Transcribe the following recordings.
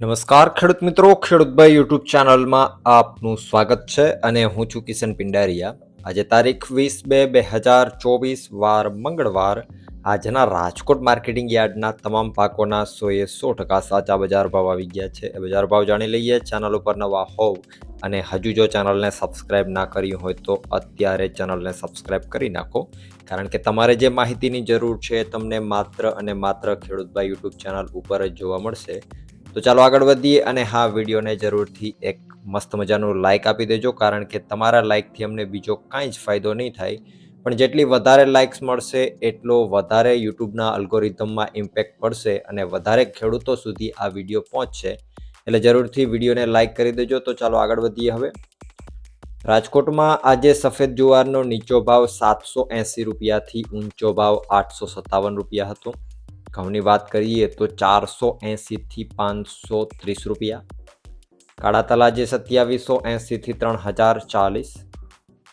નમસ્કાર, ખેડૂત મિત્રો. ખેડૂતભાઈ યુટ્યુબ ચેનલમાં આપનું સ્વાગત છે અને હું છું કિશન પિંડારિયા. આજે તારીખ વીસ બે બે હજાર ચોવીસ, વાર મંગળવાર. આજના રાજકોટ માર્કેટિંગ યાર્ડના તમામ પાકોના સોએ સો ટકા સાચા બજાર ભાવ આવી ગયા છે. એ બજાર ભાવ જાણી લઈએ. ચેનલ ઉપર નવા હોવ અને હજુ જો ચેનલને સબસ્ક્રાઇબ ના કરી હોય તો અત્યારે ચેનલને સબસ્ક્રાઇબ કરી નાખો. કારણ કે તમારે જે માહિતીની જરૂર છે તમને માત્ર અને માત્ર ખેડૂતભાઈ યુટ્યુબ ચેનલ ઉપર જ જોવા મળશે. તો ચાલો આગળ વધીએ અને હા, વિડીયોને જરૂરથી એક મસ્ત મજાનું લાઇક આપી દેજો, કારણ કે તમારા લાઇકથી અમને બીજો કાંઈ જ ફાયદો નહીં થાય. પણ જેટલી વધારે લાઇક્સ મળશે, એટલો વધારે યુટ્યુબના અલ્ગોરિધમમાં ઇમ્પેક્ટ પડશે અને વધારે ખેડૂતો સુધી આ વીડિયો પહોંચશે. એટલે જરૂરથી વિડીયોને લાઇક કરી દેજો. તો ચાલો આગળ વધીએ હવે. રાજકોટમાં આજે સફેદ જુવારનો નીચો ભાવ સાતસો એંસી રૂપિયાથી ઊંચો ભાવ આઠસો સત્તાવન રૂપિયા હતો. ઘઉંની વાત કરીએ તો ચારસો એંસીથી પાંચસો ત્રીસ રૂપિયા. કાળા તલાજે સત્યાવીસો એંસીથી ત્રણ હજાર ચાલીસ.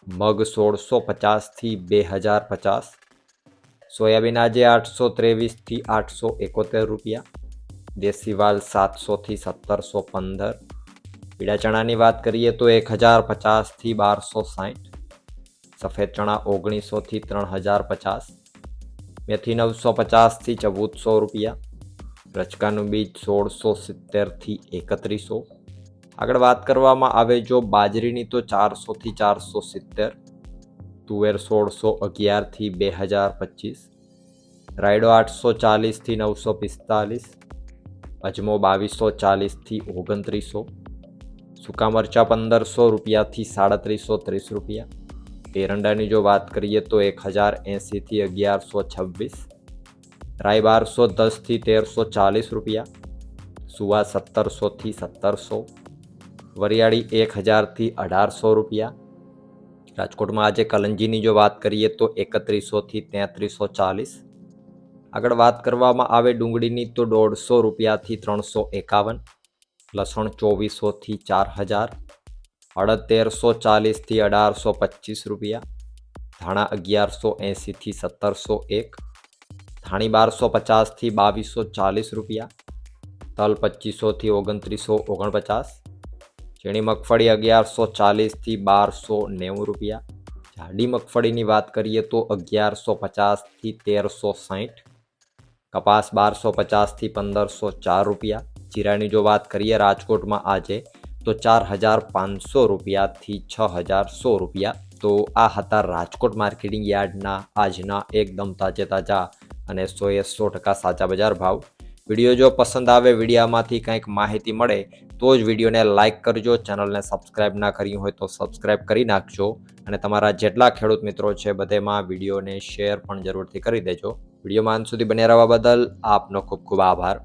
મગ સોળસો પચાસથી બે હજાર પચાસ. સોયાબીન આજે આઠસો ત્રેવીસથી આઠસો એકોતેર રૂપિયા. દેશી વાલ સાતસોથી સત્તરસો પંદર. પીળા ચણાની વાત કરીએ તો એક હજાર પચાસથી બારસો સાઠ સફેદ ચણા ઓગણીસોથી ત્રણ હજાર પચાસ. મેથી નવસો પચાસથી ચૌદસો રૂપિયા રચકાનું બીજ સોળસો સિત્તેરથી એકત્રીસો. આગળ વાત કરવામાં આવે જો બાજરીની તો ચારસોથી ચારસો સિત્તેર, તુવેર સોળસો અગિયારથી બે હજાર પચીસ, રાયડો આઠસો ચાલીસથી નવસો પિસ્તાલીસ, અજમો બાવીસો ચાલીસથી ઓગણત્રીસો, સૂકા મરચાં પંદરસો રૂપિયાથી સાડત્રીસો ત્રીસ રૂપિયા એરંડાની જો વાત કરીએ તો એક હજાર એંસીથી અગિયારસો છવ્વીસ, રાય બારસો દસથી તેરસો ચાલીસ રૂપિયા, સુવા સત્તરસોથી સત્તરસો, વરિયાળી એક હજારથી અઢારસો રૂપિયા. રાજકોટમાં આજે કલંજીની જો વાત કરીએ તો એકત્રીસોથી તેત્રીસો ચાલીસ. આગળ વાત કરવામાં આવે ડુંગળીની તો દોઢસો રૂપિયાથી ત્રણસો એકાવન, લસણ ચોવીસોથી ચાર હજાર અડદ તેરસો ચાલીસથી અઢારસો પચીસ રૂપિયા ધાણા અગિયારસો એંસીથી સત્તરસો એક ધાણી બારસો પચાસથી બાવીસો ચાલીસ રૂપિયા તલ પચીસોથી ઓગણત્રીસો ઓગણપચાસ ઝીણી મગફળી અગિયારસો ચાલીસથી બારસો નેવું રૂપિયા જાડી મગફળીની વાત કરીએ તો અગિયારસો પચાસથી તેરસો સાઠ કપાસ બારસો પચાસથી પંદરસો ચાર રૂપિયા જીરાની જો વાત કરીએ રાજકોટમાં આજે તો ચાર હજાર પાંચસો રૂપિયાથી છ હજાર સો રૂપિયા. તો આ હતા રાજકોટ માર્કેટિંગ યાર્ડના આજના એકદમ તાજે તાજા અને સોએ સો ટકા સાચા બજાર ભાવ. વીડિયો જો પસંદ આવે વિડીયામાંથી કંઈક માહિતી મળે તો જ વિડીયોને લાઇક કરજો, ચેનલને સબસ્ક્રાઇબ ના કરી હોય તો સબસ્ક્રાઇબ કરી નાખજો અને તમારા જેટલા ખેડૂત મિત્રો છે બધેમાં વિડીયોને શેર પણ જરૂરથી કરી દેજો. વિડીયોમાં અંત સુધી બન્યા રહેવા બદલ આપનો ખૂબ ખૂબ આભાર.